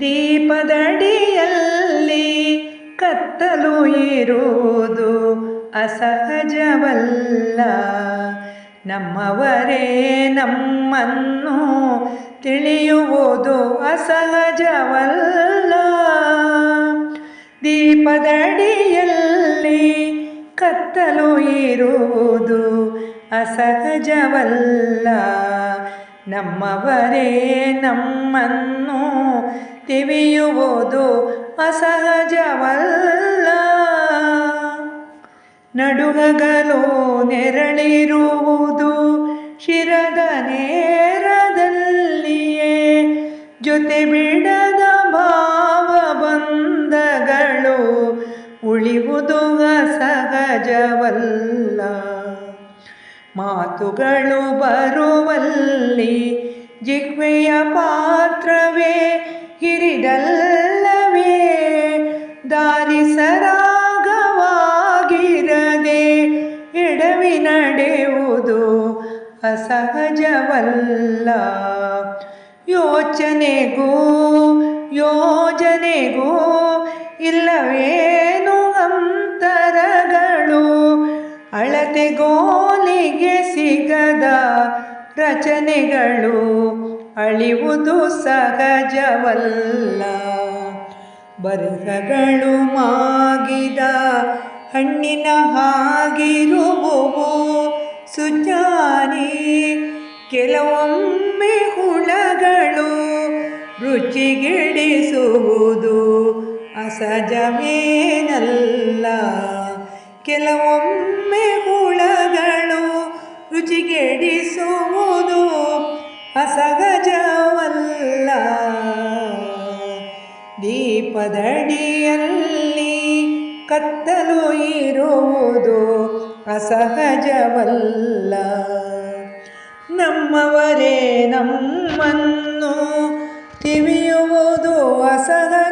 ದೀಪದಡಿಯಲ್ಲಿ ಕತ್ತಲು ಇರುವುದು ಅಸಹಜವಲ್ಲ. ನಮ್ಮವರೇ ನಮ್ಮನ್ನು ತಿಳಿಯುವುದು ಅಸಹಜವಲ್ಲ. ದೀಪದಡಿಯಲ್ಲಿ ಕತ್ತಲು ಇರುವುದು ಅಸಹಜವಲ್ಲ. ನಮ್ಮವರೇ ನಮ್ಮನ್ನು ತಿವಿಯುವುದು ಅಸಹಜವಲ್ಲ. ನಡುಗಲು ನೆರಳಿರುವುದು ಶಿರದ ನೇರದಲ್ಲಿಯೇ. ಜೊತೆ ಬಿಡದ ಭಾವ ಬಂಧಗಳು ಉಳಿವುದು ಅಸಹಜವಲ್ಲ. ಮಾತುಗಳು ಬರುವಲ್ಲಿ ಜಿಗ್ವೆಯ ಪಾತ್ರವೇ ಹಿರಿದಲ್ಲವೇ? ದಾರಿ ಸರಾಗವಾಗಿರದೆ ಎಡವಿ ನಡೆಯುವುದು ಅಸಹಜವಲ್ಲ. ಯೋಚನೆಗೂ ಯೋಜನೆಗೂ ಇಲ್ಲವೇನು ಅಂತರಗಳು ಅಳತೆಗೋಲಿಗೆ ಸಿಗದ ರಚನೆಗಳು ಅಳಿವುದು ಸಹಜವಲ್ಲ. ಬರಹಗಳು ಮಾಗಿದ ಹಣ್ಣಿನ ಹಾಗಿರುವುವು ಸುಜಾನಿ. ಕೆಲವೊಮ್ಮೆ ಹುಳಗಳು ರುಚಿಗೆಡಿಸುವುದು ಅಸಹಜವೇನಲ್ಲ. ಕೆಲವೊಮ್ಮೆ ಹುಳಗಳು ರುಚಿಗೆಡಿಸುವುದು ಅಸಹಜವಲ್ಲ. ದೀಪದಡಿಯಲ್ಲಿ ಕತ್ತಲು ಇರುವುದು ಅಸಹಜವಲ್ಲ. ನಮ್ಮವರೇ ನಮ್ಮನ್ನು ತಿವಿಯುವುದು ಅಸಹಜವಲ್ಲ